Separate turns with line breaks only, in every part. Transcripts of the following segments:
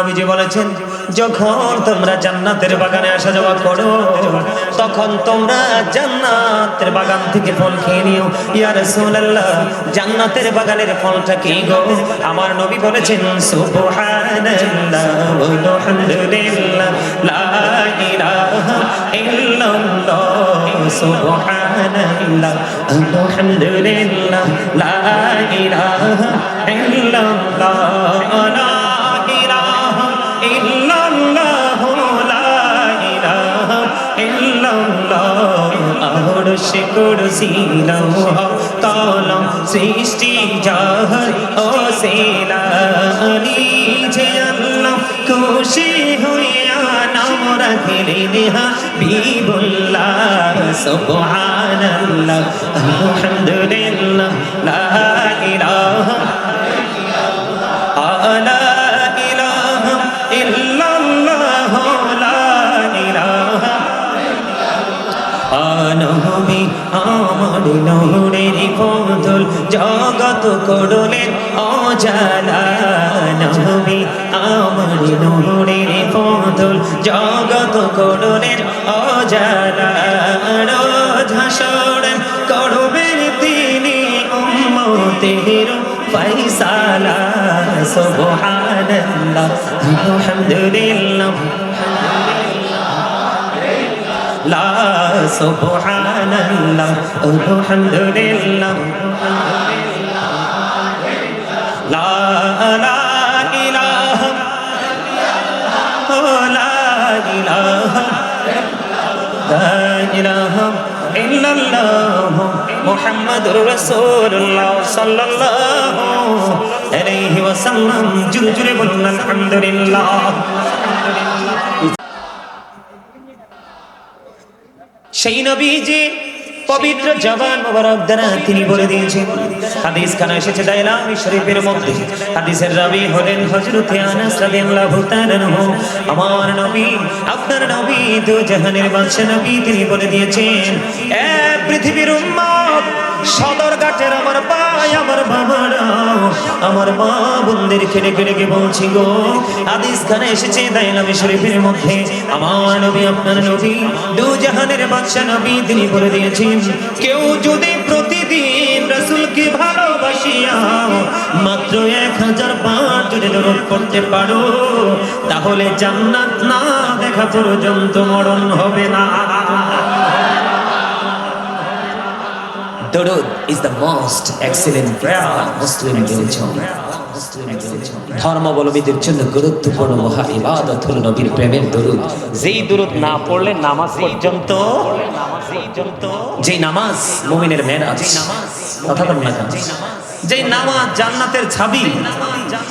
নবীজি বলেছেন, যখন তোমরা জান্নাতের বাগানে আসা যাওয়া করো, তখন তোমরা জান্নাতের বাগান থেকে ফল খেয়ে নিও। ইয়া রাসূলুল্লাহ, জান্নাতের বাগানের ফলটা কি গো? আমার নবী বলেছেন, সুবহানাল্লাহ, আলহামদুলিল্লাহ, লা ইলাহা ইল্লাল্লাহ আরশ কুরসি লৌহ কলম সৃষ্টি জাহর ও সেলানি যে আল্লাহ খুশি হইয়া নাম রাখিলেন বিবুল্লাহ সুবহানাল্লাহ, আলহামদুলিল্লাহ, লা নূরের পদল জগত করলেন অজালা নহমি আমার নূরের পদল জগত করলেন অজালা রোজ হাসরেন করবেন তিনি উম্মতের ফয়সালা। সুবহানাল্লাহ, আলহামদুলিল্লাহ। সুবহানাল্লাহ, আলহামদুলিল্লাহ। লা ইলাহা লা ইলাহা লা ইলাহা ইল্লাল্লাহ মুহাম্মাদুর রাসূলুল্লাহ সাল্লাল্লাহু আলাইহি ওয়াসাল্লাম। জুরে জুরে আলহামদুলিল্লাহ। সেই নবীজি পবিত্র জবান মোবারক দ্বারা তিনি বলে দিয়েছেন। হাদিস খানা এসেছে দাইলামি শরীফের মধ্যে। হাদিসের রাবি হলেন হযরত আনাস রাদিয়াল্লাহু তাআলা আনহু। আমার নবী, আপনার নবী দু জাহানের বাদশা নবী তিনি বলে দিয়েছেন, এ পৃথিবীর উম্মত সদরঘাটের আমার ভাই, আমার বাবারা আমার মা বোনদের খেড়ে খেলে কে বলছি গো, হাদিস খানে এসেছে দাইলামি শরীফের মধ্যে। আমার নবী, আপনার নবী, দু জাহানের বাদশা নবী, তিনি বলে দিয়েছেন, কেউ যদি প্রতিদিন রসুলকে ভালোবাসিয়া মাত্র এক হাজার পাঁচ যদি দরদ করতে পারো, তাহলে জান্নাত না দেখা পর্যন্ত মরণ হবে না। দরুদ is the most excellent prayer Muslim religion ধর্মাবলম্বীদের জন্য গুরুত্বপূর্ণ মহা ইবাদত হল নবীর প্রেমের দরুদ। যেই দরুদ না পড়লে নামাজ পর্যন্ত যেই নামাজ মুমিনের মেরাজ কথা বল না যেই নামাজ জান্নাতের ছাবি,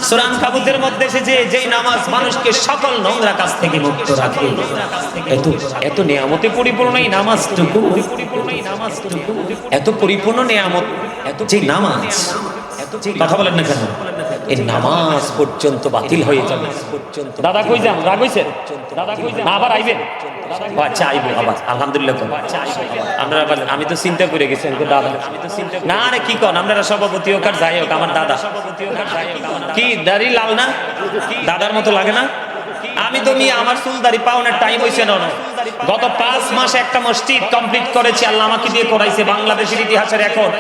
সুরান কাবুতের মধ্যে এসেছে যেই নামাজ মানুষকে সকল নোংরা কাজ থেকে মুক্ত রাখে। এত এত নিয়ামতে পরিপূর্ণ এই নামাজটুকু, এত পরিপূর্ণ নিয়ামত, এত যে নামাজ, কথা বলেন না কেন? এই নামাজ পর্যন্ত বাতিল হয়ে যাবে।
দাদা কই যান রাগ হইছে? দাদা কই যান আবার আইবেন?
আচ্ছা আইবো আবার। আলহামদুলিল্লাহ আপনারা আবার আমি তো চিন্তা করে গেছি আমি তো দাদা। না রে কি কন? আপনারা সভাপতি হোক আর যাই হোক আমার দাদা। কি দাড়ি লাল না? দাদার মতো লাগে না? আমি তো আমার চুল দাড়ি পাওনার টাইম হইছে না না। গত পাঁচ মাসে একটা মসজিদ কমপ্লিট করেছি, আল্লাহ আমাকে দিয়ে করাইছে বাংলাদেশের ইতিহাসের রেকর্ড।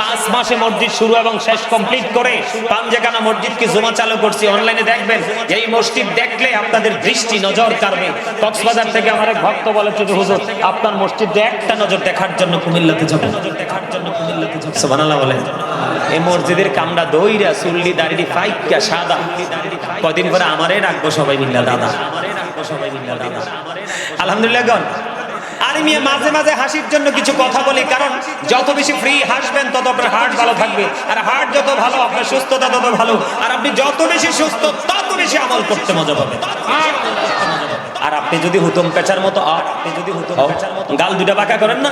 পাঁচ মাসে মসজিদ শুরু এবং শেষ কমপ্লিট করে পাঞ্জেখানা মসজিদকে জমা চালু করছি। অনলাইনে দেখবেন, এই মসজিদ দেখলে আপনাদের দৃষ্টি নজর কাড়বে। কক্সবাজার থেকে আমার এক ভক্ত বলেছে যে হুজুর, আপনার মসজিদ একটা নজর দেখার জন্য কুমিল্লাতে যাব। দেখার জন্য কুমিল্লাতে যাব সুবহানাল্লাহ বলেন এই মসজিদের কামড়া দইরা চুল্লি দাড়ি ফাইকা সাদা। কদিন পরে আমারে রাখব সবাই মিল্লা দাদা আমারে রাখব সবাই মিল্লা দাদা। আলহামদুলিল্লাহ গন আরে মিয়া মাঝে মাঝে হাসির জন্য কিছু কথা বলি কারণ যত বেশি ফ্রি হাসবেন তত আপনার হার্ট ভালো থাকবে। আর হার্ট যত ভালো আপনার সুস্থতা তত ভালো। আর আপনি যত বেশি সুস্থ তত বেশি আমল করতে মজা পাবেন। আর আপনি যদি হুতুম পেঁচার মতো আপনি যদি হুতুম পেঁচার মতো গাল দুটা বাঁকা করেন না।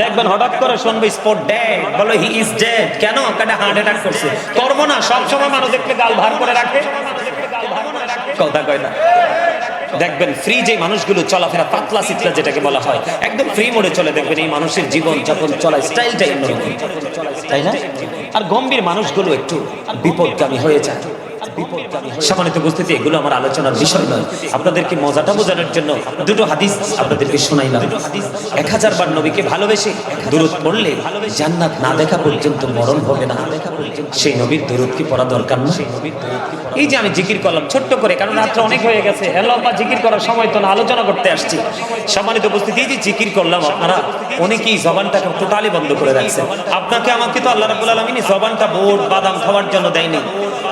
দেখবেন হঠাৎ করে শুনবে স্পট ডেড বলো হি ইজ ডেড কেন? কেন হার্ট অ্যাটাক করছে। করব না সব সময় মানুষ দেখলে গাল ভার করে রাখে। কথা কয় না। দেখবেন ফ্রি যে মানুষগুলো চলাফেরা পাতলা চিতলা যেটাকে বলা হয়, একদম ফ্রি মোডে চলে দেখবেন এই মানুষের জীবন যখন চলা স্টাইলটাই তাই না? আর গম্ভীর মানুষগুলো একটু বিপদগামী হয়ে যায়। সম্মানিত উপস্থিতি, এগুলো আমার আলোচনার বিষয় নয়। আপনাদেরকে মজাটা বোঝানোর জন্য দুটো হাদিস আপনাদেরকে শোনাইলাম। এক হাজার বার নবীকে ভালোবেসে দূরত পড়লে জান্নাত না দেখা পর্যন্ত মরণ হবে না। সেই নবীর দূরত কি পড়া দরকার না? এই যে আমি জিকির করলাম ছোট্ট করে, কারণ রাত্র অনেক হয়ে গেছে। লম্বা জিকির করার সময় তো না, আলোচনা করতে আসছি। সম্মানিত উপস্থিতি, এই যে জিকির করলাম, আপনারা অনেকেই জবানটাকে টোটালি বন্ধ করে রাখছেন। আপনাকে, আমাকে তো আল্লাহ রাবুল আলমিন জবানটা বোট, বাদাম খাওয়ার জন্য দেয়নি।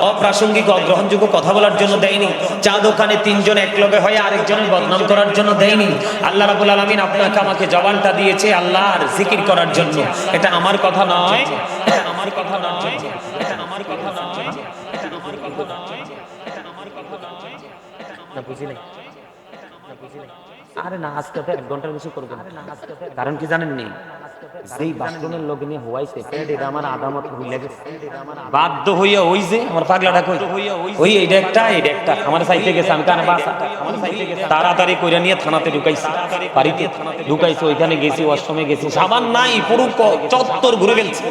অপ্রাসঙ্গিক, অগ্রহণযোগ্য কথা বলার জন্য দেয়নি। চা দোকানে তিনজন একলগে হয়ে আরেকজনের বদনাম করার জন্য দেয়নি। আল্লাহ রাবুল আলমিন আপনাকে আমাকে জবানটা দিয়েছে আল্লাহর জিকির করার জন্য। এটা আমার কথা নয়। আমার কথা নয়। না আরে না, আজকে তো এক ঘণ্টার বেশি করব কারণ কি জানেন নি যেই বাসনের লোক নিয়ে হওয়াইছে এটা আমার আদামত গেছে বাধ্য হইয়া ওই যে আমার পাগলাটা কই? ওই এইটা একটা এইটা একটা। আমার সাইতে গেছে, আমি কানে বাসা। তাড়াতাড়ি কইরা নিয়ে থানাতে ঢুকাইছি। বাড়িতে ঢুকাইছে, ওইখানে গেছি, ওয়াশরুমে গেছি। সাবান নাই পুরো চত্বর ঘুরে গেছে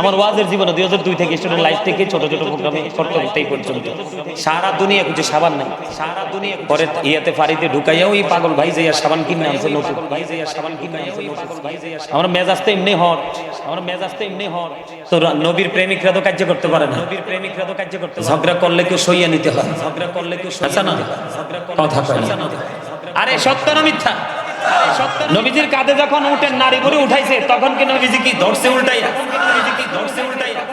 আমার ওয়াজের জীবনে দুই হাজার দুই থেকে স্টুডেন্ট লাইফ থেকে ছোট ছোট প্রোগ্রামে এই পর্যন্ত। সারা দুনিয়া খুঁজে সাবান নাই। সারা দুনিয়া পরে ইয়াতে ফাড়িতে ঢুকাইয়া ওই পাগল ভাই যাইয়া সাবান কিনে আনছে নতুন। ভাই যাইয়া সাবান কিনে আনছে আমার মেজাজ তো এমনি হট। আমার মেজাজ তো এমনি হট। তো নবীর প্রেমিকরা তো কার্য করতে পারে না। নবীর প্রেমিকরা তো কার্য করতে ঝগড়া করলে কেউ সইয়া নিতে হয় ঝগড়া করলে কেউ সইয়া না। কথা না। আরে সত্য না মিথ্যা? নবীজির কাঁধে যখন উঠেন নারী করে উঠাইছে, তখন কি নবীজি কি ধরছে উল্টাই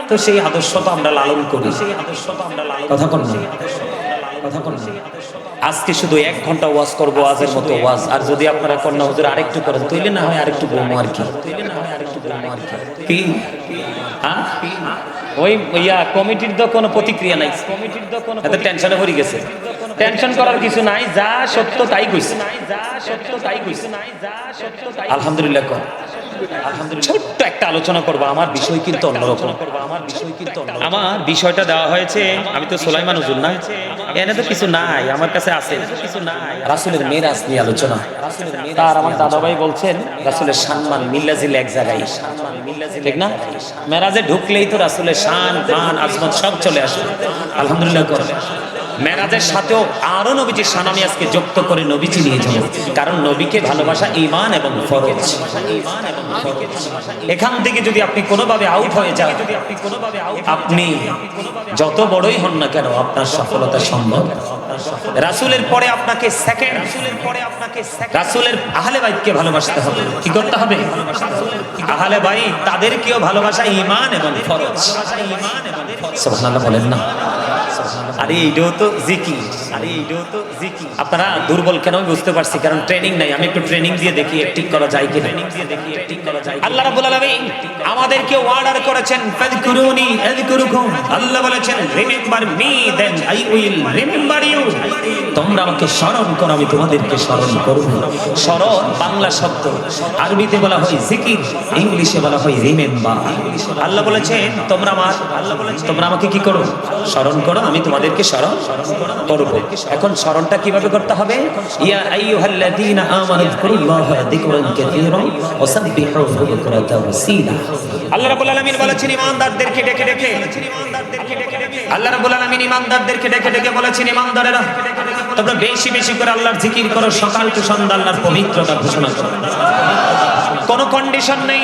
তো সেই আদর্শ তো আমরা লালন করি। সেই আদর্শ তো আমরা কথা কন কথা কন আজকে শুধু এক ঘণ্টা ওয়াজ করব ওয়াজের মতো ওয়াজ। আর যদি আপনারা কন্যা হুজুর আরেকটু করেন তৈলে না হয় আরেকটু বমো আর কি। কি? হ্যাঁ? ওই ইয়া, কমিটির তো কোনো প্রতিক্রিয়া নাই। কমিটির তো কোনো টেনশনে পড়ে গেছে। টেনশন করার কিছু নাই, যা সত্য তাই কইছে। যা আলহামদুলিল্লাহ কর। ছোট্ট একটা আলোচনা আমার বিষয় কিন্তু অন্যরকম। আমার বিষয়টা দেওয়া হয়েছে, আমি তো না। এনে তো কিছু নাই, আমার কাছে আছে। কিছু নাই রাসুলের নিয়ে আলোচনা। তার আমার দাদাভাই বলছেন, রাসুলের সম্মান মিল্লাজিল এক জায়গায়। ঠিক না? মেরাজে ঢুকলেই তো রাসুলের শান, মান, আজমত সব চলে আসে আলহামদুলিল্লাহ মেরাজের সাথেও আরও নবীজির শান আমি আজকে যুক্ত করে নবীজি নিয়ে যাব। কারণ নবীকে ভালোবাসা ইমান এবং ফরজ। এখান থেকে যদি আপনি কোনোভাবে আউট হয়ে যান, আপনি যত বড়ই হন না কেন আপনার সফলতা সম্ভব। রাসুলের পরে আপনাকে সেকেন্ড রাসুলের পরে আপনাকে রাসুলের আহলে বাইতকে ভালোবাসতে হবে। কি করতে হবে? আহলে বাই তাদেরকেও ভালোবাসা ইমান এবং ফরজ। সুবহানাল্লাহ বলেন না। আরে এইটাও তো জিকি। আরে এইটাও তো জিকি। আপনারা দুর্বল কেন? আমি বুঝতে পারছি কারণ ট্রেনিং নাই। আমি একটু ট্রেনিং দিয়ে দেখি একটিক করা যায় কি ট্রেনিং দিয়ে দেখি একটিক করা যায় আল্লাহ রাব্বুল আলামিন আমাদেরকে অর্ডার করেছেন ফাযকুরুনি আযকুরুকুম। আল্লাহ বলেছেন remember me then I will remember you তোমরা আমাকে স্মরণ করো আমি তোমাদেরকে স্মরণ করব। স্মরণ বাংলা শব্দ। আরবিতে বলা হয় জিকির ইংলিশে বলা হয় রিমেম্বার আল্লাহ বলেছেন তোমরা আমার আল্লাহ বলেছেন তোমরা আমাকে কি করো? স্মরণ করো আমি তোমাদেরকে স্মরণ করব। এখন স্মরণটা কীভাবে করতে হবে? ইয়া আইয়ুহাল্লাযীনা আমানু যকুরুল্লাহা যিকরান কাসীরা ওয়া সাব্বিহুহু বুকরাতাও ওয়া আল্লাহ রাব্বুল আলামিন বলেছেন ঈমানদারদেরকে ডেকে ডেকে। আল্লাহ রাব্বুল আলামিন ঈমানদারদেরকে ডেকে ডেকে বলেছেন ঈমানদারেরা তোমরা বেশি বেশি করে আল্লাহর জিকির করো, সকাল টু সন্ধ্যা আল্লাহর পবিত্রতা ঘোষণা করো। কোনো কন্ডিশন নেই।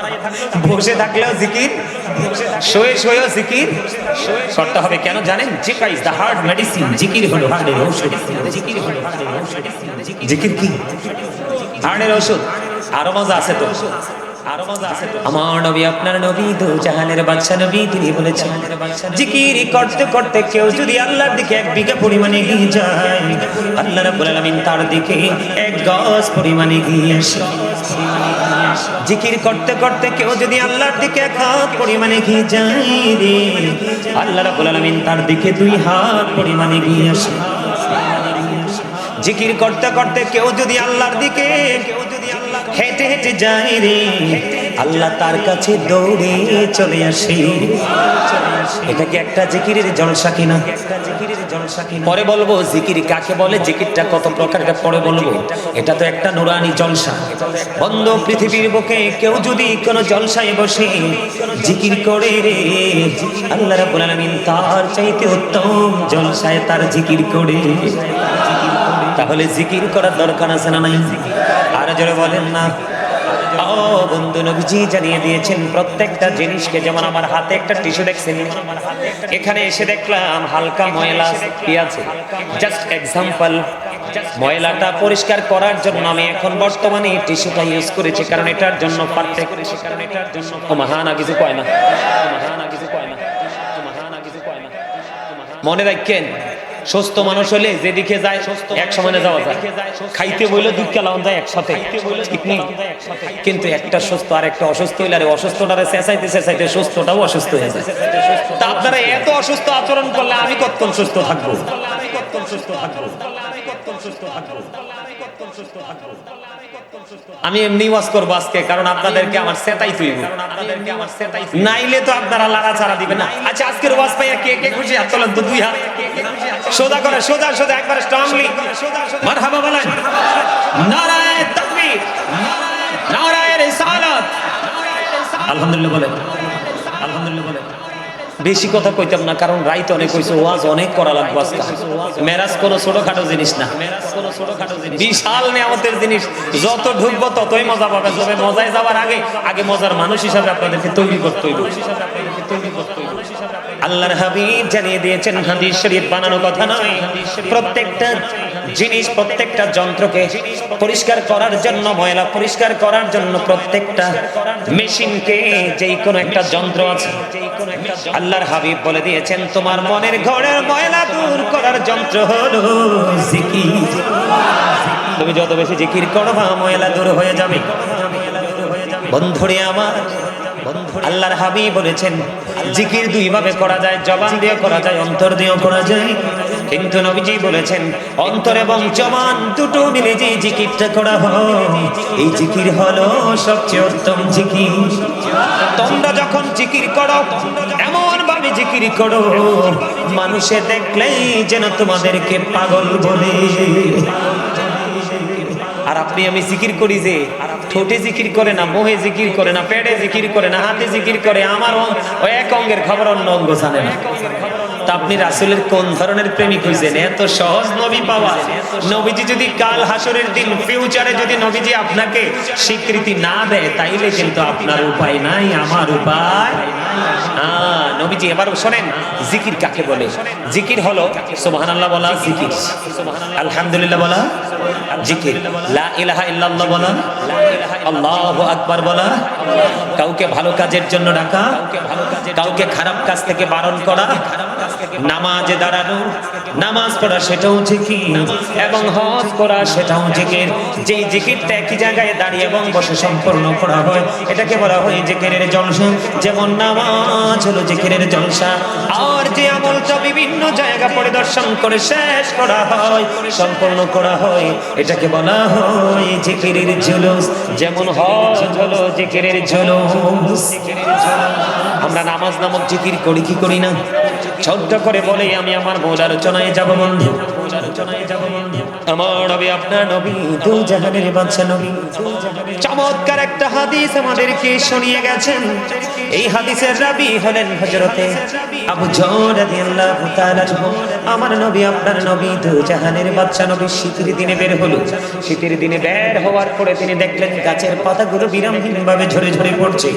বসে থাকলেও জিকির, শুয়ে শুয়েও জিকির। করতে হবে কেন জানেন? জিকা ইজ দ্য হার্ট মেডিসিন জিকির হলো হার্টের ঔষধ। জিকির হলো জিকির কি? হার্টের ঔষধ। আরও মজা আছে তো। আমার নবী, আপনার নবী জাহানের বাদশা নবী, তিনি বলেছেন করতে করতে কেউ যদি আল্লাহর দিকে এক বিঘা পরিমাণে যায়, আল্লাহ রাব্বুল আলামিন তার দিকে এক গজ পরিমাণে এগিয়ে আসে। জিকির করতে করতে কেউ যদি আল্লাহর দিকে এক হাত পরিমাণে ঘিয়ে যায় আল্লাহ রাব্বুল আলামিন তার দিকে দুই হাত পরিমাণে ঘিয়ে আসে। জিকির করতে করতে কেউ যদি আল্লাহর দিকে কেউ হেঁটে হেঁটে যায় রে। আল্লাহ তার কাছে দৌড়ে চলে আসে। এটা কি একটা জিকিরের জলসা কিনা? পরে বলব, জিকির কাকে বলে? জিকিরটা কত প্রকার পরে বলব। এটা তো একটা নুরানি জলসা। বন্ধ পৃথিবীর বুকে কেউ যদি কোনো জলসায় বসে জিকির করে রে। আল্লাহ রাব্বুল তার চাইতে উত্তম জলসায় তার জিকির করে। তাহলে জিকির করার দরকার আছে না নাই? আর জোরে বলেন না। ও বন্ধু নবীজি জানিয়ে দিয়েছেন, প্রত্যেকটা জিনিসকে যেমন আমার হাতে একটা টিস্যু দেখছেন, এখানে এসে দেখলাম হালকা ময়লা কি আছে? জাস্ট এক্সাম্পল ময়লাটা পরিষ্কার করার জন্য আমি এখন বর্তমানে এই টিস্যুটা ইউজ করেছি, কারণ এটার জন্য পারফেক্ট কারণ এটার জন্য মাহানা কিছু কয় না। ও কিছু কয় না। ও কিছু কয় না। মনে রাখেন সুস্থ মানুষ হলে যেদিকে যায় এক সমানে যাওয়া যায়। খাইতে বইলে দুধ কেলাম যায়। একসাথে। ঠিক নেই? কিন্তু একটা সুস্থ আর একটা অসুস্থ হইলে আর অসুস্থটারে চেঁচাইতে চেঁচাইতে সুস্থটাও অসুস্থ হয়ে যায়। তা আপনারা এত অসুস্থ আচরণ করলে আমি কতক্ষণ সুস্থ থাকব? আমি সুস্থ থাকব আমি সুস্থ থাকব আমি সুস্থ থাকব আমি এমনি ওয়াজ করব আজকে কারণ আপনাদেরকে আমার সেটাই তুই নাইলে তো আপনারা লাড়া ছাড়া দিবেন না। আচ্ছা আজকের ওয়াজ পাইয়া কে কে খুশি? হাত তোলেন তো দুই হাত। সোজা করে সোজা সোজা একবার স্ট্রংলি মারহাবা বলেন। নারায়ে তাকবীর। নারায়ে রিসালাত। আলহামদুলিল্লাহ বলেন। আলহামদুলিল্লাহ বলেন। বেশি কথা কইতাম না, কারণ রাইত অনেক হইছে, ওয়াজ অনেক করা লাগবে আজকে। মেরাজ কোনো ছোটখাটো জিনিস না। বিশাল নিয়ামতের জিনিস, যত ঢুকবো ততই মজা পাবে। তবে মজায় যাওয়ার আগে আগে মজার মানুষ হিসাবে আপনাদেরকে তৈরি করতে হইব। আল্লাহর হাবিব জানিয়ে দিয়েছেন, হাদিস শরীফ বানানো কথা নয়। প্রত্যেকটা জিনিস, প্রত্যেকটা যন্ত্রকে পরিষ্কার করার জন্য, ময়লা পরিষ্কার করার জন্য প্রত্যেকটা মেশিনকে যেই কোনো একটা যন্ত্র আছে আল্লাহর হাবিব বলে দিয়েছেন তোমার মনের ঘরের ময়লা দূর করার যন্ত্র হলো জিকির। তুমি যত বেশি জিকির করবা ময়লা দূর হয়ে যাবে। বন্ধুরে আমার আল্লাহর হাবিব বলেছেন, জিকির দুই ভাবে করা যায়, জবান দিয়ে করা যায়, অন্তর দিয়েও করা যায়। কিন্তু নবীজি বলেছেন, অন্তর এবং জবান দুটো মিলে যে জিকিরটা করা হয়, এই জিকির হলো সবচেয়ে উত্তম জিকির। তোমরা যখন জিকির করো এমন ভাবে জিকির করো, মানুষে দেখলেই যেন তোমাদেরকে পাগল বলে। আর আপনি আমি জিকির করি যে ঠোঁটে জিকির করে না, মোহে জিকির করে না, পেটে জিকির করে না, হাতে জিকির করে, আমার এক অঙ্গের খবর অন্য অঙ্গ জানে না। আপনি রাসুলের কোন ধরনের প্রেমিক এত সহজ নবী পাওয়া। নবীজি যদি কাল হাসরের দিন ফিউচারে যদি নবীজি আপনাকে স্বীকৃতি না দেয়, তাইলে কিন্তু আপনার উপায় নাই, আমার উপায় নবীজি এবার শোনেন, জিকির কাকে বলে? জিকির হলো, সুবহানাল্লাহ বলা জিকির। আলহামদুলিল্লাহ বলা জিকির। লা ইলাহা ইল্লাল্লাহ বলা আল্লাহু আকবার বলা কাউকে ভালো কাজের জন্য ডাকা। কাউকে খারাপ কাজ থেকে বারণ করা। নামাজে দাঁড়ানো। নামাজ পড়া সেটাও জিকির। এবং হজ করা সেটাও জিকির। যেই জিকিরটা একই জায়গায় দাঁড়িয়ে এবং বসে সম্পূর্ণ করা হয়, এটাকে বলা হয় জিকিরের জলসা। যেমন নামাজ হলো জিকিরের জলসা। আর বিভিন্ন জায়গা পরিদর্শন করে শেষ করা হয়, সম্পূর্ণ করা হয়। এটাকে বলা হয় জিকিরের জুলুস। যেমন হজ হলো জিকিরের জুলুস। আমরা নামাজ নামক জিকির করি, কি করি না? ছোট্ট করে বলে আমি আমার মূল আলোচনায় যাব বন্ধু। আমার নবী, আপনার নবী দু জাহানের বাচ্চা নবী। চমৎকার একটা হাদিস আমাদেরকে শুনিয়ে গেছেন। এই হাদিসের রাবি হলেন হযরতে আবু রাদিয়াল্লাহু তাআলা আমার নবী, আপনার নবী দু জাহানের বাচ্চা নবী শীতের দিনে বের হলো। শীতের দিনে বের হওয়ার পরে তিনি দেখলেন গাছের পাতাগুলো বিরামহীন ভাবে ঝরে ঝরে পড়ছে।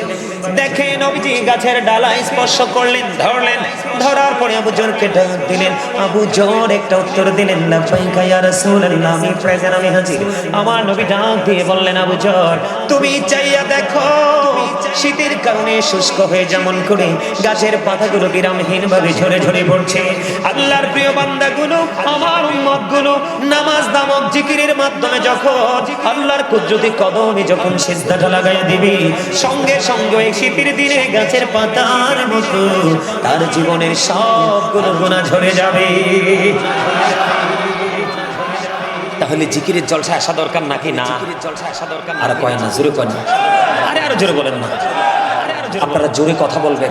দেখে নবীজি গাছের ডালা স্পর্শ করলেন, ধরলেন। ধরার পরে আবু জরকে ডাক দিলেন, আবু জর একটা উত্তর দিলেন লাফাইকা ইয়া রাসূলুল্লাহ, আমি প্রেজেন্ট, আমি হাজির। আমার নবী ডাক দিয়ে বললেন, আবু জর তুমি চাইয়া দেখো শীতের কারণে শুষ্ক হয়ে যেমন করে গাছের পাতাগুলো বিরামহীন ভাবে ঝরে ঝরে পড়ছে। আল্লাহর প্রিয় বান্দাগুলো আমার উম্মতগুলো নামাজ নামক জিকিরের মাধ্যমে যখন আল্লাহর কুদরতি কদমে যখন সিজদাটা লাগাই দিবি সঙ্গে সঙ্গে এই শীতের দিনে গাছের পাতার মতো তার জীবনের সবগুলো গুণা ঝরে যাবে। তাহলে জিকিরের জলসা আসা দরকার নাকি? না। জলসা আসা দরকার আর কয় না জোরে কয় না। আরে আরও জোরে বলেন না। আপনারা জোরে কথা বলবেন।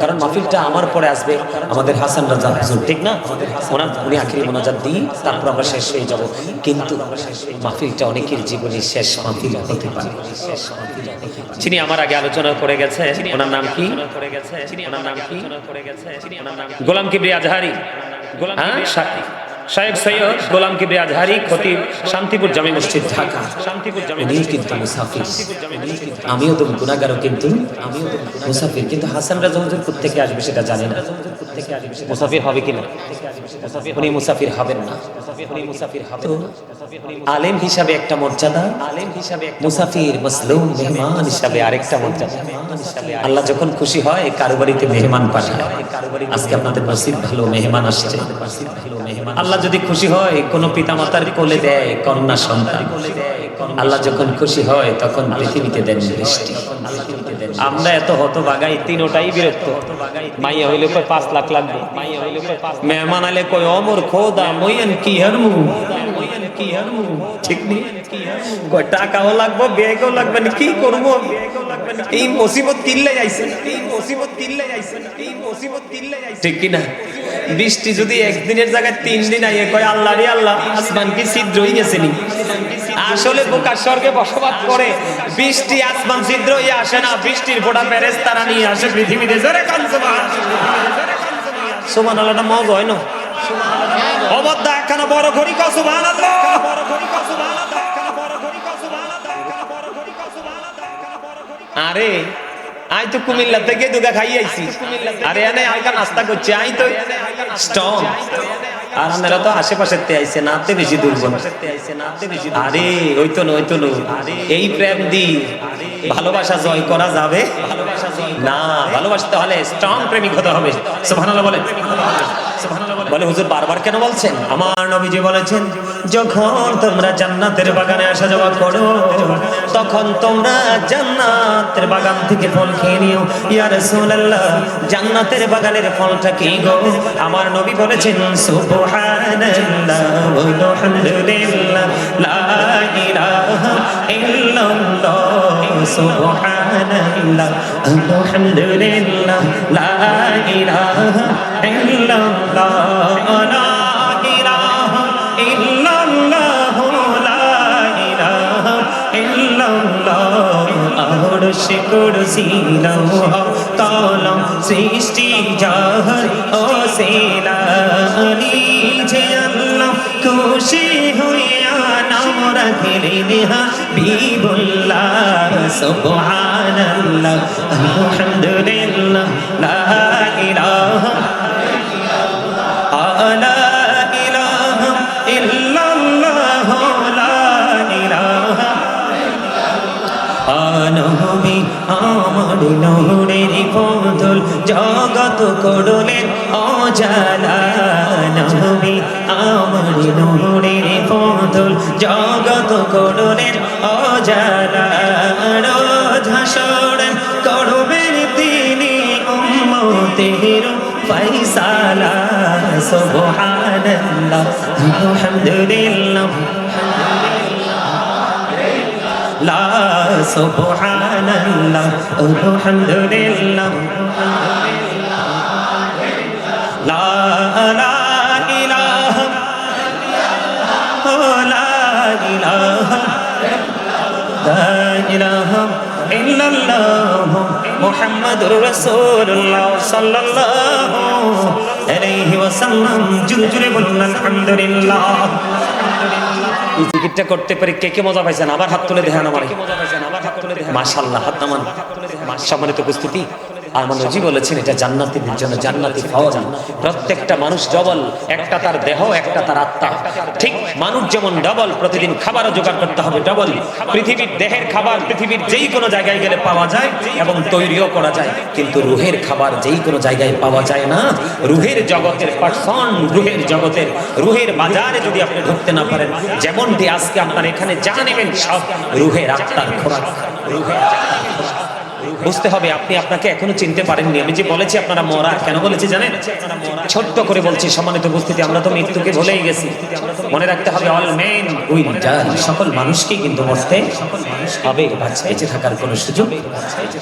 কারণ মাহফিলটা আমার পরে আসবে। আমাদের হাসান রাজা হুজুর ঠিক না? ওনার উনি আখিরি মোনাজাত দিই তারপর আমরা শেষ হয়ে যাব। কিন্তু মাহফিলটা অনেকের জীবনে শেষ মাহফিল হতে পারে। যিনি আমার আগে আলোচনা করে গেছে ওনার নাম কি? ওনার নাম কি? গোলাম কিবরি আজহারি। হ্যাঁ? শা- শায়েখ সৈয়দ গোলাম কিবরি আজহারি খতিব শান্তিপুর জামি মসজিদ ঢাকা। শান্তিপুর জামি উনি কিন্তু মুসাফির আমিও তো গুনাহগার কিন্তু আমিও তো মুসাফির কিন্তু হাসান রাজা হুজুর থেকে আসবে সেটা জানি না। মুসাফির হবে কিনা? উনি মুসাফির হবেন না। উনি মুসাফির হবে। আলেম হিসাবে একটা মর্যাদা আলেম হিসাবে মুসাফির, মুসলুম, মেহমান হিসাবে আরেকটা মর্যাদা। আল্লাহ যখন খুশি হয় কারও বাড়িতে মেহমান পাঠায়। আজকে আপনাদের নসিব ভালো মেহমান আসছে। আল্লাহ যদি খুশি হয়, কোন পিতামাতার কোলে দেয়, কন্যা সন্তান। আল্লাহ যখন খুশি হয়, তখন পৃথিবীতে দেন বৃষ্টি। আমরা এত হত বাগাই তিনোটাই বিরক্ত। মাইয়া হইলে কয় পাঁচ লাখ লাগবে। মেহমান আলে কয়, অমর খোদা, মইয়ান কি হারমু? ঠিক নেই। কয় টাকাও লাগবে ব্যাগও লাগবে না কি করব এই মুসিবত কিল্লে যাইছে। এই মুসিবত কিল্লে যাইছে। এই মুসিবত কিল্লে যাইছে। ঠিক কি না বৃষ্টি যদি একদিনের জায়গায় তিন দিন আইয়ে কয় আল্লাহ রে আল্লাহ আসমান কি ছিদ্র হয়ে গেছে নি? আসলে বোকার স্বর্গে বসবাস করে। বৃষ্টি আসমান ছিদ্র হয়ে আসে না। বৃষ্টির ফোটা প্যারেস তারা নিয়ে আসে পৃথিবীতে। জোরে কান সুবহান আল্লাহটা মজ হয় না। একখানা বড় ঘড়ি আরে আই তো কুমিল্লা থেকে দুগা খাই আইছি। আরে এনে হালকা নাস্তা করছি। আই তো স্ট্রং। আর আমরা তো আশেপাশের তে আইছে নাতে বেশি দুর্বল। আরে ওই তো ওই তো এই প্রেম দি ভালোবাসা জয় করা যাবে। না, ভালোবাসতে হলে স্ট্রং প্রেমিক হতে হবে। সুবহানাল্লাহ বলে বলে হুজুর বারবার কেন বলছেন? আমার নবীজি বলেছেন, যখন তোমরা জান্নাতের বাগানে আসা যাওয়া করো, তখন তোমরা জান্নাতের বাগান থেকে ফল খেয়ে নিও। ইয়া রাসূলুল্লাহ, জান্নাতের বাগানের ফলটা কি গো? আমার নবী বলেছেন, সুবহানাল্লাহ ওয়ালহামদুলিল্লাহ লা ইলাহা ইল্লাল্লাহ। সুবহানাল্লাহ, আলহামদুলিল্লাহ, লা ইলাহা ইল্লাল্লাহ, লা ইলাহা ইল্লাল্লাহ, লা ইলাহা ইল্লাল্লাহ, আরশ কুরসি লৌহ কলম সৃষ্টি জাহান ও যে আল্লাহ খুশি হইয়া নাম রাখিলেন হাবিবুল্লাহ সুবহানাল্লাহ আলহামদুলিল্লাহ লা ইলাহা লা ইলাহা ইল্লাল্লাহ আমার নূরের পদল জগত করলেন অজালা আমার পদল জগত করলেন অজালা রোজ হাসরেন করবেন তিনি উম্মতের ফয়সালা, সুবহানাল্লাহ, আলহামদুলিল্লাহ। লা সুবহানাল্লাহ আলহামদুলিল্লাহ। লা ইলাহা লা ইলাহা লা ইলাহা ইল্লাল্লাহ মুহাম্মাদুর রাসূলুল্লাহ সাল্লাল্লাহু আলাইহি ওয়াসাল্লাম। জুরে জুরে আলহামদুলিল্লাহ। এই জিকিরটা করতে পারি কে কে মজা পাইছেন? আবার হাত তুলে দেখেন আমার। মাসাল্লাহ হাত নামান। সম্মানিত উপস্থিতি। আমার নজি বলেছেন, এটা জান্নাতের জন্য জান্নাতি ফল। প্রত্যেকটা মানুষ ডবল, একটা তার দেহ, একটা তার আত্মা। ঠিক মানুষ যেমন ডবল, প্রতিদিন খাবারও জোগাড় করতে হবে ডবল। পৃথিবীর দেহের খাবার পৃথিবীর যেই কোনো জায়গায় গেলে পাওয়া যায় এবং তৈরিও করা যায়। কিন্তু রুহের খাবার যেই কোনো জায়গায় পাওয়া যায় না। রুহের জগতের পার্সন রুহের জগতের, রুহের বাজারে যদি আপনি ঢুকতে না পারেন, যেমনটি আজকে আপনার এখানে যা নেবেন সব রুহের আত্মার খোরাক। রুহের বুঝতে হবে, আপনি আপনাকে এখনও চিনতে পারেননি। আমি যে বলেছি আপনারা মরা, কেন বলেছি জানেন? ছোট্ট করে বলছি, সম্মানিত উপস্থিতি, আমরা তো মৃত্যুকে ভুলেই গেছি। মনে রাখতে হবে অল মেন উইল ডাই সকল মানুষকেই কিন্তু মরতে হবে, বেঁচে থাকার কোনো সুযোগ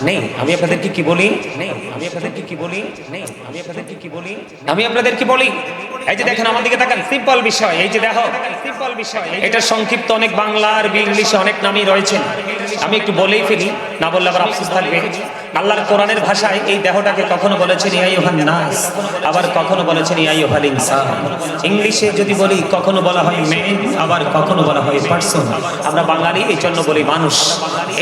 নেই। আমি আপনাদেরকে কি বলি? নেই আমি আপনাদেরকে কি বলি? নেই। আমি আপনাদেরকে কি বলি? আমি আপনাদেরকে বলি এই যে দেখেন, আমার দিকে তাকান সিম্পল বিষয়, এই যে দেখো সিম্পল বিষয় এটা সংক্ষিপ্ত অনেক বাংলা আর ইংলিশে অনেক নামই রয়েছে। আমি একটু বলেই ফেলি, না বললে আবার আফসোস থাকবে। আল্লাহর কোরআনের ভাষায় এই দেহটাকে কখনো বলেছেন ইয়াই ইয়াইহান নাস আবার কখনো বলেছেন ইয়াইহাল ইনসান ইংলিশে যদি বলি, কখনো বলা হয় মেন আবার কখনো বলা হয় পার্সন। আমরা বাঙালি এই জন্য বলি মানুষ।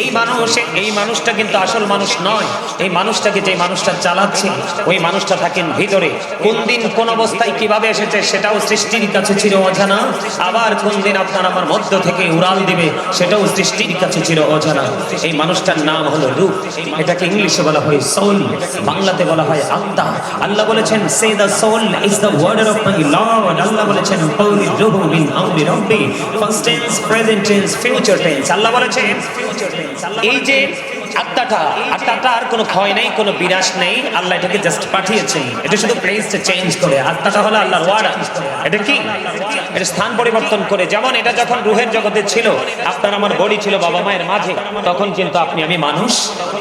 এই মানুষ, এই মানুষটা কিন্তু আসল মানুষ নয়। এই মানুষটাকে যে মানুষটা চালাচ্ছে, ওই মানুষটা থাকেন ভিতরে। কোন দিন কোন অবস্থায় কীভাবে এসেছে, সেটাও সৃষ্টির কাছে ছিল অজানা। আবার কোন দিন আপনার আমার মধ্য থেকে উড়াল দিবে, সেটাও সৃষ্টির কাছে ছিল অজানা। এই মানুষটার নাম হলো রূপ এটাকে ইংলিশে বলা হয় সোল বাংলাতে বলা হয় আত্মা আল্লাহ বলেছেন say the soul is the word of my lord আল্লাহ বলেছেন কৌলি রুহু মিন আমরি রব্বি first tense present tense future tense আল্লাহ বলেছেন, এই যে আত্মাটা আত্মাটা আর কোনো ক্ষয় নেই, কোনো বিনাশ নেই, আল্লাহ এটাকে জাস্ট পাঠিয়েছেন এটা শুধু প্লেসটা চেঞ্জ করে। আত্মাটা হলো আল্লাহর ওয়ার্ড এটা কি? এটা স্থান পরিবর্তন করে। যেমন এটা যখন রুহের জগতে ছিল, আপনার আমার বডি ছিল বাবা মায়ের মাঝে, তখন কিন্তু আপনি আমি মানুষ।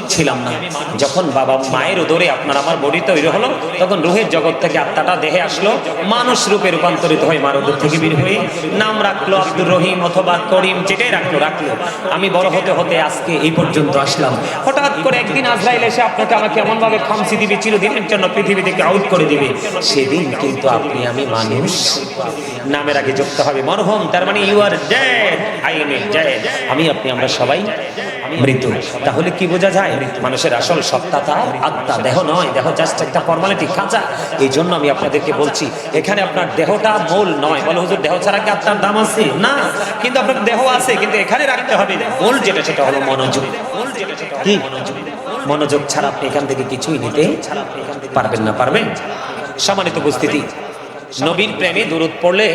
ছিলাম না। যখন বাবা মায়ের উদরে আপনার আমার বডি তৈরি হলো, তখন রুহের জগৎ থেকে আত্মাটা দেহে আসলো, মানুষ রূপে রূপান্তরিত হয়ে মার উদর থেকে বের হয়ে নাম রাখল আব্দুর রহিম অথবা করিম যেটাই রাখল রাখল। আমি বড় হতে হতে আজকে এই পর্যন্ত আসলাম। হঠাৎ করে একদিন আজরাইল এসে আপনাকে আমাকে এমন ভাবে খামসি দিবে চিরদিনের জন্য পৃথিবী থেকে আউট করে দিবে। সেদিন কিন্তু আপনি আমি মানুষ। নামের আগে যুক্ত হবে, মরহম, তার মানে you are dead I am dead আমি, আপনি, আমরা সবাই মৃত্যু। তাহলে কি বোঝা যায়? মানুষের আসল সত্তা তার আত্মা, দেহ নয়। দেহ জাস্ট একটা ফর্মালিটি কাঁচা এই জন্য আমি আপনাদেরকে বলছি, এখানে আপনার দেহটা মূল নয়। বলে, হুজুর, দেহ ছাড়া কি আত্মার দাম আছে? না, কিন্তু আপনার দেহ আছে, কিন্তু এখানে রাখতে হবে। মূল যেটা, সেটা হলো মনোযোগ। কি? মনোযোগ ছাড়া আপনি এখান থেকে কিছুই নিতে পারবেন না, পারবেন? সম্মানিত উপস্থিতি নবীর প্রেমে দূরত পড়লে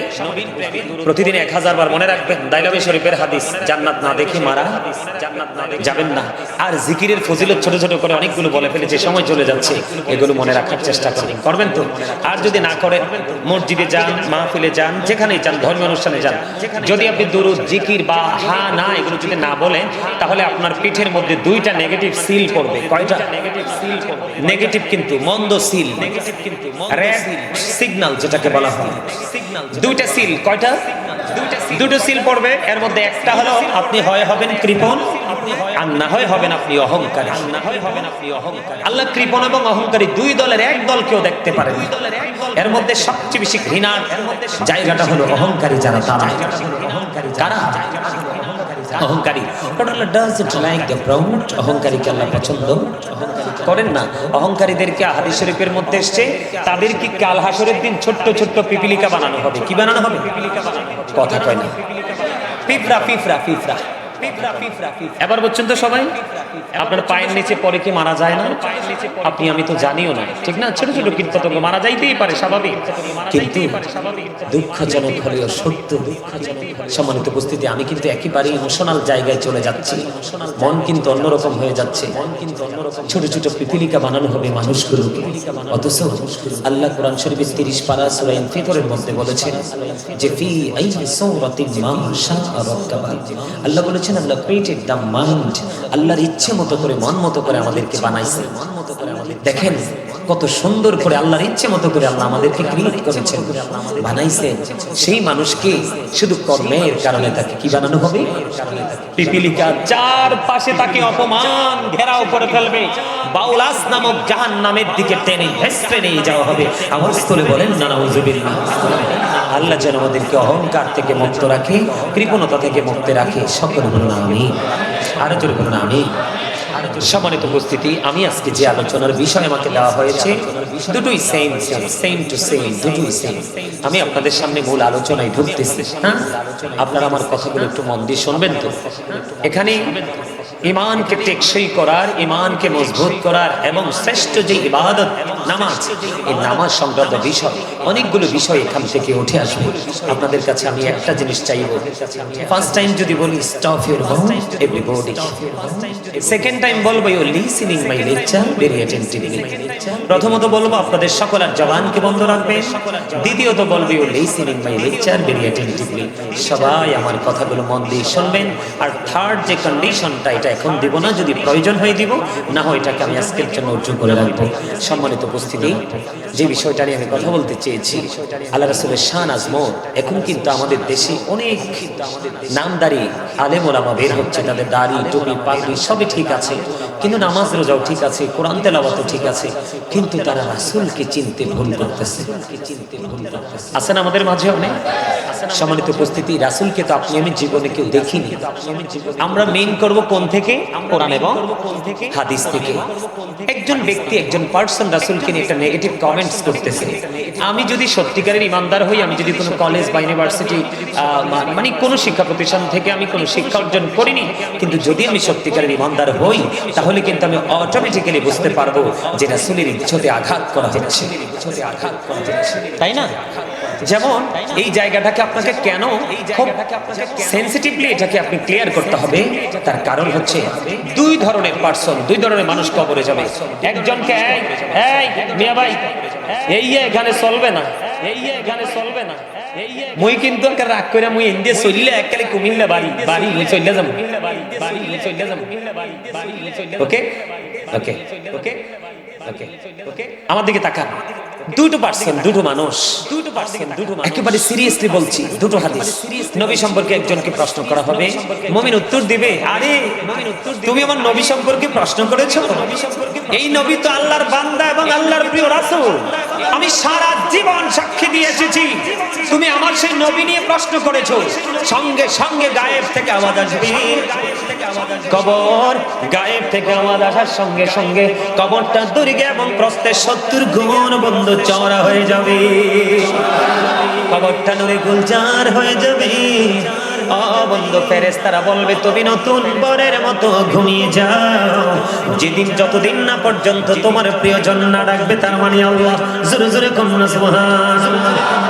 প্রতিদিন এক হাজার বার মনে রাখবেন দাইলাবি শরীফের হাদিস জান্নাত না দেখে মারা জান্নাত না দেখে যাবেন না। আর জিকিরের ফজিলত ছোট ছোট করে অনেকগুলো বলে ফেলেছে সময় চলে যাচ্ছে এগুলো মনে রাখার চেষ্টা করবেন। করবেন তো? আর যদি না করেন মসজিদে যান মাহফিলে যান যেখানেই যান ধর্মীয় অনুষ্ঠানে যান যদি আপনি দুরুদ জিকির বা হা না এগুলো যদি না বলেন তাহলে আপনার পিঠের মধ্যে দুইটা নেগেটিভ সিল পড়বে। কয়টা? নেগেটিভ সিল নেগেটিভ কিন্তু মন্দ সিল নেগেটিভ কিন্তু রেড সিগন্যাল যেটাকে বলা হয়। দুইটা সিল, কয়টা? দুটো সিল পড়বে, এর মধ্যে একটা হলো, আপনি হয় হবেন কৃপণ, আর না হয় হবেন আপনি অহংকারী। না হয় হবেন আপনি অহংকারী আল্লাহ কৃপণ এবং অহংকারী দুই দলের এক দল কেউ দেখতে পারেন এর মধ্যে সবচেয়ে বেশি ঘৃণার জায়গাটা হলো অহংকারী যারা তারা। অহংকারী। কারা অহংকারী the proud অহংকারীকে আল্লাহ পছন্দ করেন না। অহংকারীদেরকে হাদিস শরীফের মধ্যে এসছে, তাদেরকে কাল হাসরের দিন ছোট্ট ছোট্ট পিপিলিকা বানানো হবে। কি বানানো হবে? কথা কয় না। পিঁপড়া পিঁপড়া পিঁপড়া। এবার বলছেন তো সবাই আপনার পায়ের নিচে পরে কি মারা যায় না? আপনি, আমি তো জানিও না। ঠিক না? ছোট ছোট কীট পতঙ্গ মারা যাইতেই পারে, স্বাভাবিক। দুঃখজনক হলেও সত্য, সম্মানিত উপস্থিতি, আমি কিন্তু একেবারে ইমোশনাল জায়গায় চলে যাচ্ছি। মন কিন্তু অন্যরকম হয়ে যাচ্ছে। ছোট ছোট পিপিলিকা বানানো হবে মানুষগুলোকে। অথচ আল্লাহ কোরআন শরীফের তিরিশ পারা সুরাইন ফিতরের মধ্যে বলেছেন যে, ফি আই সৌরাতিন মা আল্লাহ বলেছেন আল্লাহ ক্রিয়েটেড দ্য মাইন্ড আল্লাহর ইচ্ছে মতো করে, মন মতো করে আমাদেরকে বানাইছে। মন মতো করে আমাদের দেখেন কত সুন্দর করে আল্লাহর ইচ্ছে মতো করে আল্লাহ আমাদেরকে ক্রিয়েট করেছেন বানাইছেন সেই মানুষকে শুধু কর্মের কারণে তাকে কি বানানো হবে? পিপিলিকা চার পাশে তাকে অপমান ঘেরাও করে ফেলবে। বাউলাস নামক জাহান নামের দিকে টেনে হেসড়ে নিয়ে যাওয়া হবে। আমার স্থলে বলেন না নাউজুবিল্লাহ আল্লাহ যেন আমাদেরকে অহংকার থেকে মুক্ত রাখে, কৃপণতা থেকে মুক্ত রাখে। সকল বলুন আমি আরও জোরে বলুন আমি সম্মানিত উপস্থিতি, আমি আজকে যে আলোচনার বিষয় আমাকে দেওয়া হয়েছে, দুটোই সেম সেম টু সেম দুটোই সেম আমি আপনাদের সামনে মূল আলোচনায় ঢুকতেছি হ্যাঁ? আপনারা আমার কথাগুলো একটু মন দিয়ে শুনবেন তো? এখানে ইমানকে টেকসই করার, ইমানকে মজবুত করার এবং শ্রেষ্ঠ যে ইবাদত, নামাজ, এই নামাজ সংক্রান্ত বিষয়, অনেকগুলো বিষয় এখান থেকে উঠে আসবে। আপনাদের কাছে আমি একটা জিনিস চাইব। ফার্স্ট টাইম যদি বলি stop your mouth everybody second time বলব you listening my lecture very attentively প্রথমত বলব, আপনাদের সকলের জবানকে বন্ধ রাখবেন। দ্বিতীয়ত বলব you listening my lecture very attentively সবাই আমার কথাগুলো মন দিয়ে শুনবেন। আর থার্ড যে কন্ডিশনটা এটা এখন দিব না, যদি প্রয়োজন হয়ে দিব, না হয় এটাকে আমি আজকের জন্য উজ্জ্ব করে রাখব। সম্মানিত উপস্থিতি, যে বিষয়টা নিয়ে আমি কথা বলতে চেয়েছি, আল্লাহ রাসুলের শান আজমত, এখন কিন্তু আমাদের দেশে অনেক নামদারি আলেম ওলামা বের হচ্ছে, তাদের দাড়ি, টুপি, পাগড়ি সবই ঠিক আছে, কিন্তু নামাজ রোজাও ঠিক আছে, কোরআন তেলাওয়াতও ঠিক আছে, কিন্তু তারা রাসূলকে চিনতে ভুল করতেছে। আছেন আমাদের মাঝে অনেক? সম্মানিত উপস্থিতি, রাসূলকে তো আপনি আমি জীবনে কেউ দেখিনি। আমরা মেইন করব কোন থেকে? কোরআন এবং হাদিস থেকে। একজন ব্যক্তি একজন পার্সন রাসূলকে নিয়ে একটা নেগেটিভ কমেন্টস করতেছে। আমি যদি সত্যিকারের ইমানদার হই আমি যদি কোনো কলেজ বা ইউনিভার্সিটি মানে কোনো শিক্ষা প্রতিষ্ঠান থেকে আমি কোনো শিক্ষা অর্জন করিনি কিন্তু যদি আমি সত্যিকারের ইমানদার হই তাহলে কিন্তু আমি অটোমেটিক্যালি বুঝতে পারব যে রাসূলের ইচ্ছতে আঘাত করা হচ্ছে তাই না? যেমন এই জায়গাটাকে আপনাকে কেন সেন্সিটিভলি এটাকে আপনি ক্লিয়ার করতে হবে তার কারণ হচ্ছে দুই ধরনের পার্সন দুই ধরনের মানুষ কবরে যাবে একজনকে এই এই মিয়া ভাই এই এখানে চলবে না এই এখানে চলবে না মুই কিন্তু একটা রাগ করে মুই ইন্ডিয়া চললে এককালে কুমিল্লা বাড়ি বাড়ি মুই চললে যাব বাড়ি মুই চললে যাব ওকে ওকে ওকে ওকে ওকে আমার দিকে তাকান দুটো পার্সন দুটো মানুষ। দুটো পার্সন দুটো একেবারে সিরিয়াসলি বলছি দুটো হাদিস। নবী সম্পর্কে একজনকে প্রশ্ন করা হবে। মমিন উত্তর দিবে আরে তুমি আমার নবী সম্পর্কে প্রশ্ন করেছ? এই নবী তো আল্লাহর বান্দা এবং আল্লাহর প্রিয় রাসূল। আমি সারা জীবন সাক্ষী দিয়ে এসেছি। তুমি আমার সেই নবী নিয়ে প্রশ্ন করেছ। সঙ্গে সঙ্গে গায়েব থেকে আওয়াজ আসবে। কবর গায়েব থেকে আওয়াজ আসার সঙ্গে সঙ্গে কবরটা দৈর্ঘ্য এবং প্রস্তের সত্তর গুণ বন্ধ চওড়া হয়ে যাবে। কবরটা নড়ে গুলজার হয়ে যাবে। অবন্ধ ফেরেস তারা বলবে, তুমি নতুন বরের মতো ঘুমিয়ে যাও। যেদিন যতদিন না পর্যন্ত তোমার প্রিয়জন না ডাকবে, তার মানে আল্লাহ জোরে জোরে কন্যা, সুবহান